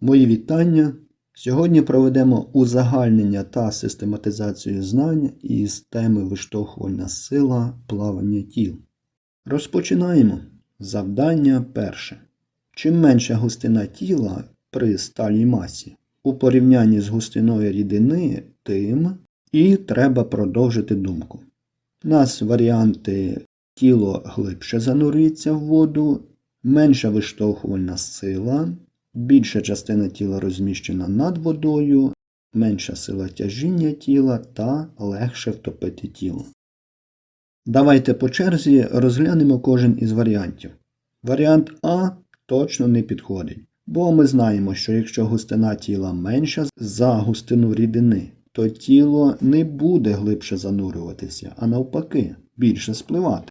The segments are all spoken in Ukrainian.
Мої вітання. Сьогодні проведемо узагальнення та систематизацію знань із теми виштовхувальна сила плавання тіл. Розпочинаємо. Завдання перше. Чим менша густина тіла при сталій масі у порівнянні з густиною рідини, тим і треба продовжити думку. У нас варіанти тіло глибше занурюється в воду, менша виштовхувальна сила, більша частина тіла розміщена над водою, менша сила тяжіння тіла та легше втопити тіло. Давайте по черзі розглянемо кожен із варіантів. Варіант А точно не підходить, бо ми знаємо, що якщо густина тіла менша за густину рідини, то тіло не буде глибше занурюватися, а навпаки, більше спливати.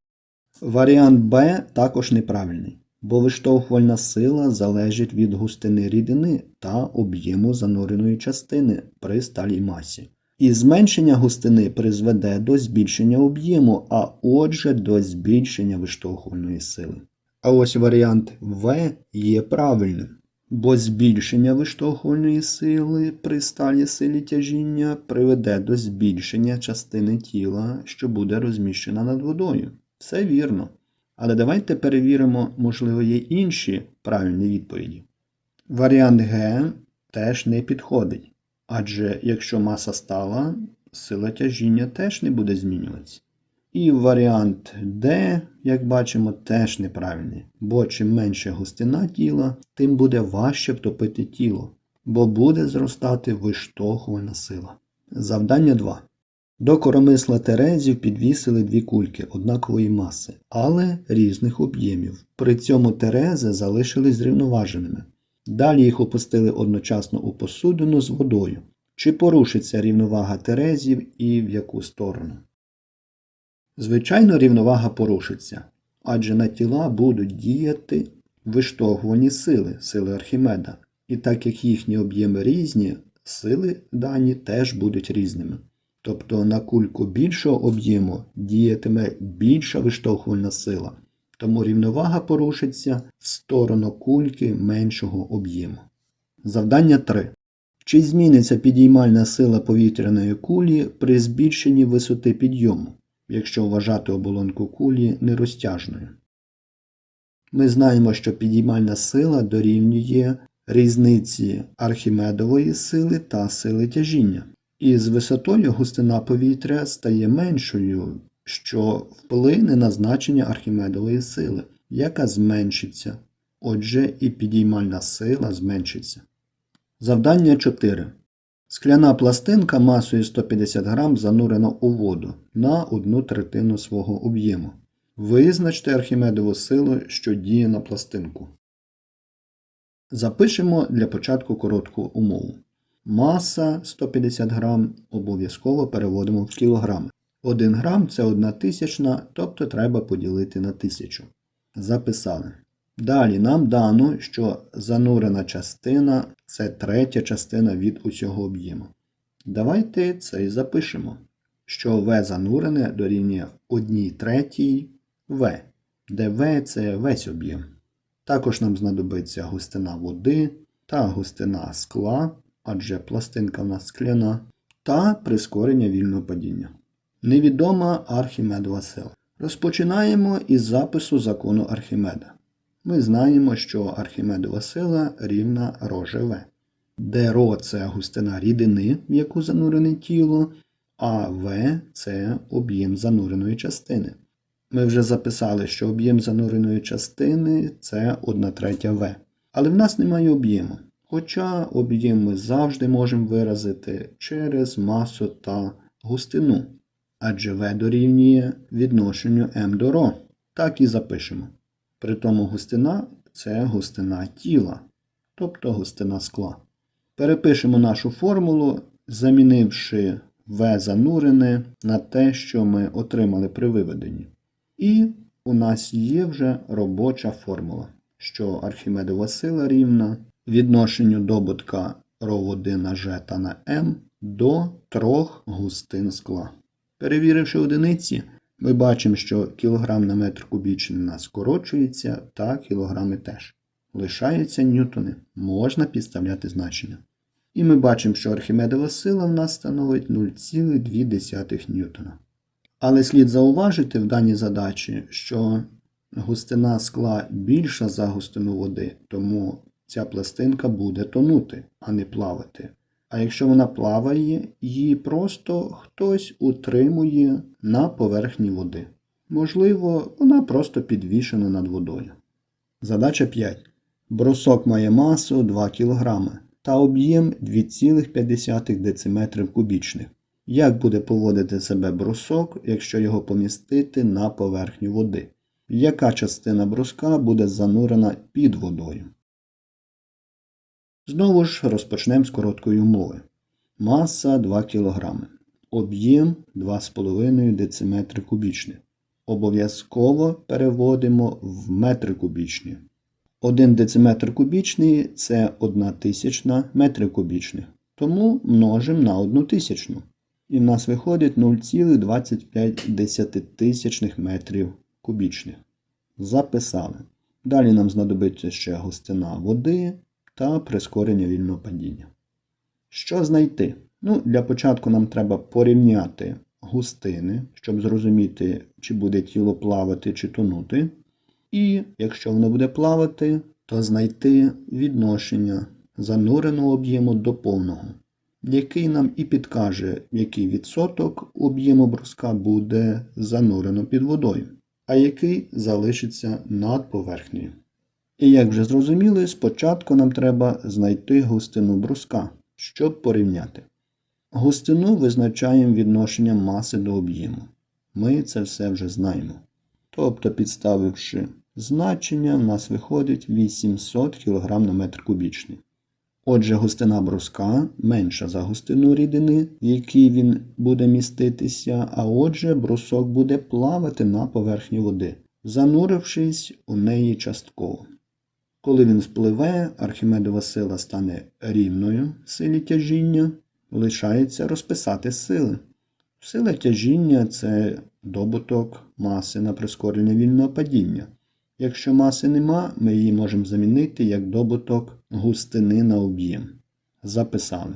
Варіант Б також неправильний, бо виштовхувальна сила залежить від густини рідини та об'єму зануреної частини при сталій масі. І зменшення густини призведе до збільшення об'єму, а отже до збільшення виштовхувальної сили. А ось варіант В є правильним, бо збільшення виштовхувальної сили при сталі силі тяжіння приведе до збільшення частини тіла, що буде розміщена над водою. Все вірно. Але давайте перевіримо, можливо, є інші правильні відповіді. Варіант Г теж не підходить. Адже якщо маса стала, сила тяжіння теж не буде змінюватися. І варіант D, як бачимо, теж неправильний, бо чим менше густина тіла, тим буде важче втопити тіло, бо буде зростати виштовхувальна сила. Завдання 2. До коромисла Терезів підвісили дві кульки однакової маси, але різних об'ємів. При цьому Терези залишились зрівноваженими. Далі їх опустили одночасно у посудину з водою. Чи порушиться рівновага Терезів і в яку сторону? Звичайно, рівновага порушиться, адже на тіла будуть діяти виштовхувані сили, сили Архімеда. І так як їхні об'єми різні, сили дані теж будуть різними. Тобто на кульку більшого об'єму діятиме більша виштовхувальна сила, тому рівновага порушиться в сторону кульки меншого об'єму. Завдання 3. Чи зміниться підіймальна сила повітряної кулі при збільшенні висоти підйому, якщо вважати оболонку кулі нерозтяжною? Ми знаємо, що підіймальна сила дорівнює різниці архімедової сили та сили тяжіння. І з висотою густина повітря стає меншою, що вплине на значення архімедової сили, яка зменшиться. Отже, і підіймальна сила зменшиться. Завдання 4. Скляна пластинка масою 150 грам занурена у воду на одну третину свого об'єму. Визначте архімедову силу, що діє на пластинку. Запишемо для початку коротку умову. Маса 150 грам обов'язково переводимо в кілограми. 1 грам це 1 тисячна, тобто треба поділити на тисячу. Записали. Далі нам дано, що занурена частина це третя частина від усього об'єму. Давайте це і запишемо, що В занурене дорівнює 1 третій В, де В це весь об'єм. Також нам знадобиться густина води та густина скла адже пластинка в нас скляна, та прискорення вільного падіння. Невідома Архімедова сила. Розпочинаємо із запису закону Архімеда. Ми знаємо, що Архімедова сила рівна ρ В, де ρ – це густина рідини, в яку занурене тіло, а В це об'єм зануреної частини. Ми вже записали, що об'єм зануреної частини це 1 третя В. Але в нас немає об'єму. Хоча об'єм ми завжди можемо виразити через масу та густину, адже В дорівнює відношенню М до Р. Так і запишемо. Притому густина це густина тіла, тобто густина скла. Перепишемо нашу формулу, замінивши В занурене на те, що ми отримали при виведенні. І у нас є вже робоча формула, що Архімедова сила рівна відношенню добутка ρ1 на G та на М до трьох густин скла. Перевіривши одиниці, ми бачимо, що кілограм на метр кубічний у нас скорочується та кілограми теж. Лишаються ньютони. Можна підставляти значення. І ми бачимо, що Архімедова сила в нас становить 0,2 ньютона. Але слід зауважити в даній задачі, що густина скла більша за густину води, тому ця пластинка буде тонути, а не плавати. А якщо вона плаває, її просто хтось утримує на поверхні води. Можливо, вона просто підвішена над водою. Задача 5. Брусок має масу 2 кг та об'єм 2,5 дециметрів кубічних. Як буде поводити себе брусок, якщо його помістити на поверхню води? Яка частина бруска буде занурена під водою? Знову ж розпочнемо з короткої умови. Маса 2 кг. Об'єм 2,5 дециметри кубічних. Обов'язково переводимо в метри кубічні. 1 дециметр кубічний це 1 тисячна метрів кубічних. Тому множимо на 1 тисячну. І в нас виходить 0,25 тисячних метрів кубічних. Записали. Далі нам знадобиться ще густина води та прискорення вільного падіння. Що знайти? Ну, Для початку нам треба порівняти густини, щоб зрозуміти, чи буде тіло плавати чи тонути. І якщо воно буде плавати, то знайти відношення зануреного об'єму до повного, який нам і підкаже, який відсоток об'єму бруска буде занурено під водою, а який залишиться над поверхнею. І як вже зрозуміли, спочатку нам треба знайти густину бруска, щоб порівняти. Густину визначаємо відношенням маси до об'єму. Ми це все вже знаємо. Тобто, підставивши значення, в нас виходить 800 кг на метр кубічний. Отже, густина бруска менша за густину рідини, в якій він буде міститися, а отже, брусок буде плавати на поверхні води, занурившись у неї частково. Коли він спливе, Архімедова сила стане рівною силі тяжіння, лишається розписати сили. Сила тяжіння це добуток маси на прискорення вільного падіння. Якщо маси нема, ми її можемо замінити як добуток густини на об'єм. Записали.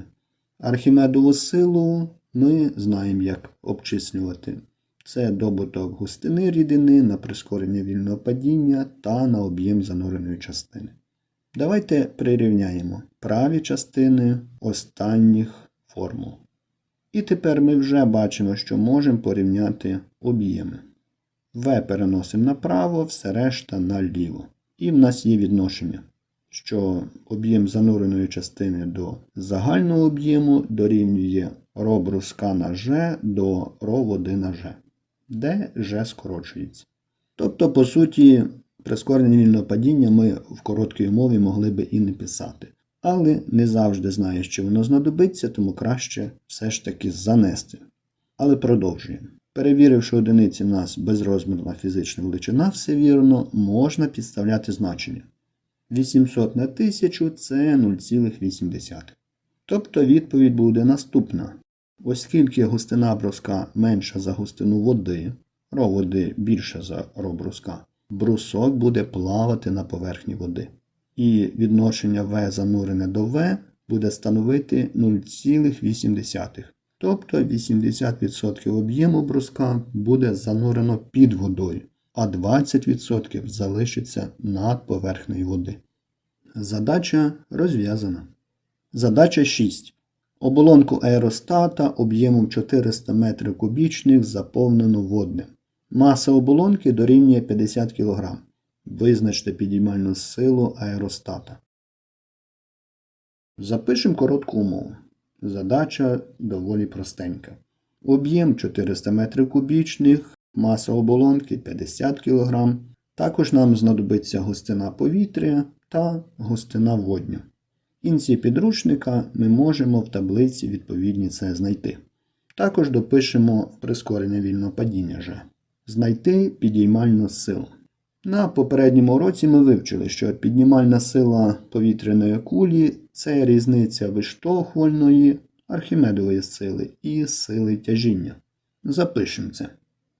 Архімедову силу ми знаємо, як обчислювати. Це добуток густини рідини на прискорення вільного падіння та на об'єм зануреної частини. Давайте прирівняємо праві частини останніх формул. І тепер ми вже бачимо, що можемо порівняти об'єми. В переносимо направо, все решта наліво. І в нас є відношення, що об'єм зануреної частини до загального об'єму дорівнює ро бруска на G до ро води на G, де G скорочується. Тобто, по суті, прискорення вільного падіння ми в короткій мові могли би і не писати. Але не завжди знаєш, що воно знадобиться, тому краще все ж таки занести. Але продовжуємо. Перевіривши одиниці в нас безрозмірна фізична величина, все вірно, можна підставляти значення. 800 на 1000 це 0,8. Тобто відповідь буде наступна. Оскільки густина бруска менша за густину води, ро води більше за ро бруска, брусок буде плавати на поверхні води. І відношення В занурене до В буде становити 0,8. Тобто 80% об'єму бруска буде занурено під водою, а 20% залишиться над поверхнею води. Задача розв'язана. Задача 6. Оболонку аеростата об'ємом 400 метрів кубічних заповнено водним. Маса оболонки дорівнює 50 кг. Визначте підіймальну силу аеростата. Запишемо коротку умову. Задача доволі простенька. Об'єм 400 метрів кубічних, маса оболонки 50 кг. Також нам знадобиться густина повітря та густина водню. Кінці підручника ми можемо в таблиці відповідні це знайти. Також допишемо прискорення вільного падіння. Знайти підіймальну силу. На попередньому уроці ми вивчили, що піднімальна сила повітряної кулі це різниця виштовхувальної архімедової сили і сили тяжіння. Запишемо це.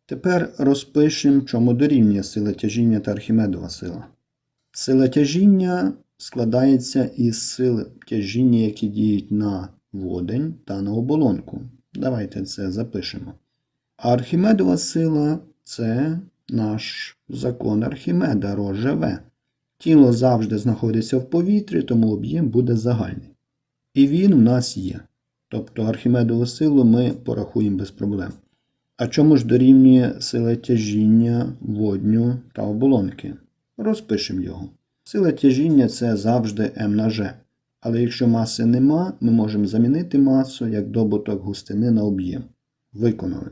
Тепер розпишемо, чому дорівнює сила тяжіння та архімедова сила. Сила тяжіння складається із сил тяжіння, які діють на водень та на оболонку. Давайте це запишемо. А Архімедова сила це наш закон Архімеда, Ро живе. Тіло завжди знаходиться в повітрі, тому об'єм буде загальний. І він у нас є. Тобто Архімедову силу ми порахуємо без проблем. А чому ж дорівнює сила тяжіння водню та оболонки? Розпишемо його. Сила тяжіння це завжди М на G. Але якщо маси нема, ми можемо замінити масу як добуток густини на об'єм. Виконали.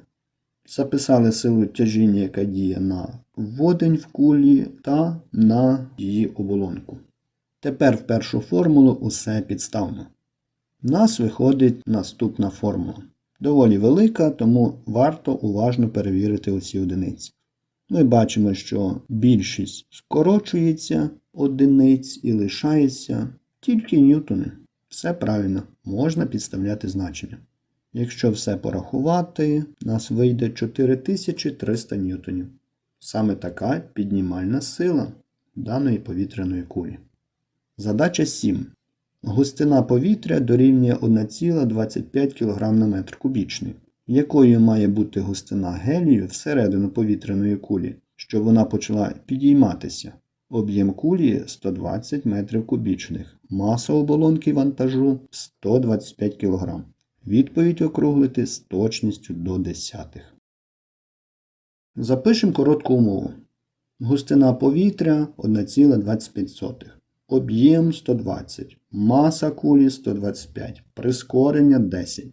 Записали силу тяжіння, яка діє на водень в кулі та на її оболонку. Тепер в першу формулу усе підставно. У нас виходить наступна формула. Доволі велика, тому варто уважно перевірити усі одиниці. Ми бачимо, що більшість скорочується одиниць і лишається тільки ньютони. Все правильно, можна підставляти значення. Якщо все порахувати, нас вийде 4300 ньютонів. Саме така піднімальна сила даної повітряної кулі. Задача 7. Густина повітря дорівнює 1,25 кг на метр кубічний. Якою має бути густина гелію всередину повітряної кулі, щоб вона почала підійматися? Об'єм кулі 120 метрів кубічних, маса оболонки вантажу 125 кг. Відповідь округлити з точністю до десятих. Запишемо коротку умову. Густина повітря 1,25. Об'єм 120. Маса кулі 125. Прискорення 10.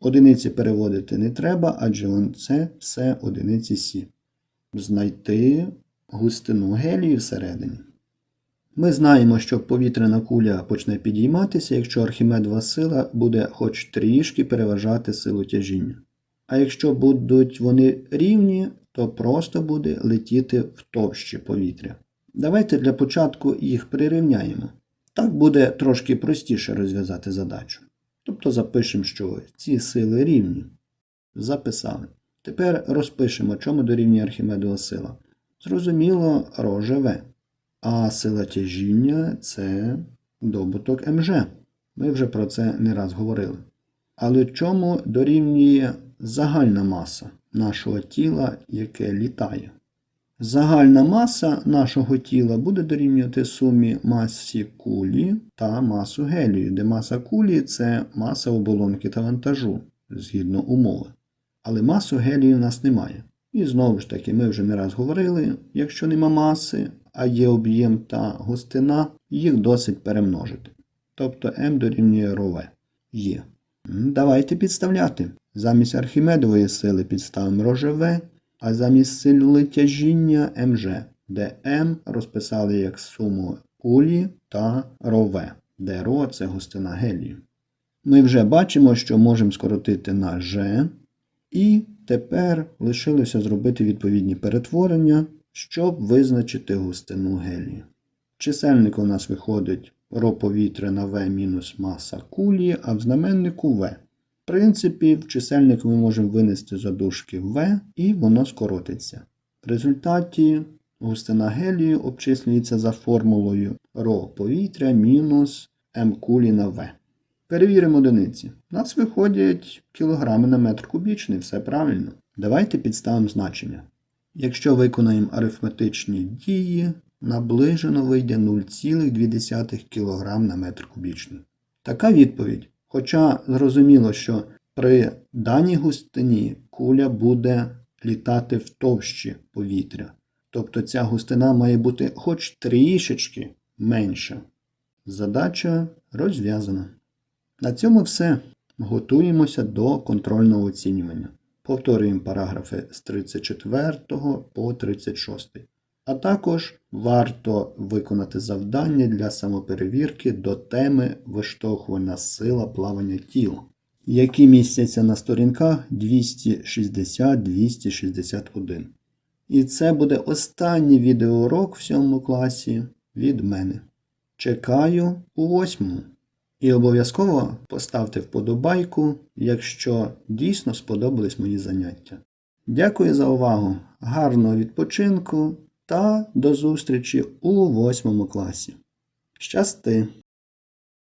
Одиниці переводити не треба, адже це все одиниці Сі. Знайти густину гелію всередині. Ми знаємо, що повітряна куля почне підійматися, якщо архімедова сила буде хоч трішки переважати силу тяжіння. А якщо будуть вони рівні, то просто буде летіти в товщі повітря. Давайте для початку їх прирівняємо. Так буде трошки простіше розв'язати задачу. Тобто запишемо, що ці сили рівні. Записали. Тепер розпишемо, чому дорівнює Архімедова сила. Зрозуміло, ро живе. А сила тяжіння це добуток МЖ. Ми вже про це не раз говорили. Але чому дорівнює загальна маса нашого тіла, яке літає? Загальна маса нашого тіла буде дорівнювати сумі масі кулі та масу гелію, де маса кулі це маса оболонки та вантажу згідно умови. Але масу гелію в нас немає. І знову ж таки, ми вже не раз говорили, якщо нема маси, а є об'єм та густина, їх досить перемножити. Тобто М дорівнює РОВ. Є. Давайте підставляти. Замість Архімедової сили підставимо РОЖВ, а замість сили тяжіння МЖ, де М розписали як суму кулі та РОВ, де РО це густина гелію. Ми вже бачимо, що можемо скоротити на Ж, і тепер лишилося зробити відповідні перетворення, щоб визначити густину гелію. Чисельник у нас виходить ро повітря на В мінус маса кулі, а в знаменнику В. В принципі, в чисельник ми можемо винести задушки В і воно скоротиться. В результаті густина гелію обчислюється за формулою ро повітря мінус М кулі на В. Перевіримо одиниці. Нас виходять кілограми на метр кубічний, все правильно. Давайте підставимо значення. Якщо виконаємо арифметичні дії, наближено вийде 0,2 кг на метр кубічний. Така відповідь. Хоча зрозуміло, що при даній густині куля буде літати в товщі повітря. Тобто ця густина має бути хоч трішечки менша. Задача розв'язана. На цьому все. Готуємося до контрольного оцінювання. Повторюємо параграфи з 34 по 36. А також варто виконати завдання для самоперевірки до теми виштовхувальна сила плавання тіла, які містяться на сторінках 260-261. І це буде останній відеоурок в 7 класі від мене. Чекаю у восьмому. І обов'язково поставте вподобайку, якщо дійсно сподобались мої заняття. Дякую за увагу, гарного відпочинку та до зустрічі у восьмому класі. Щасти!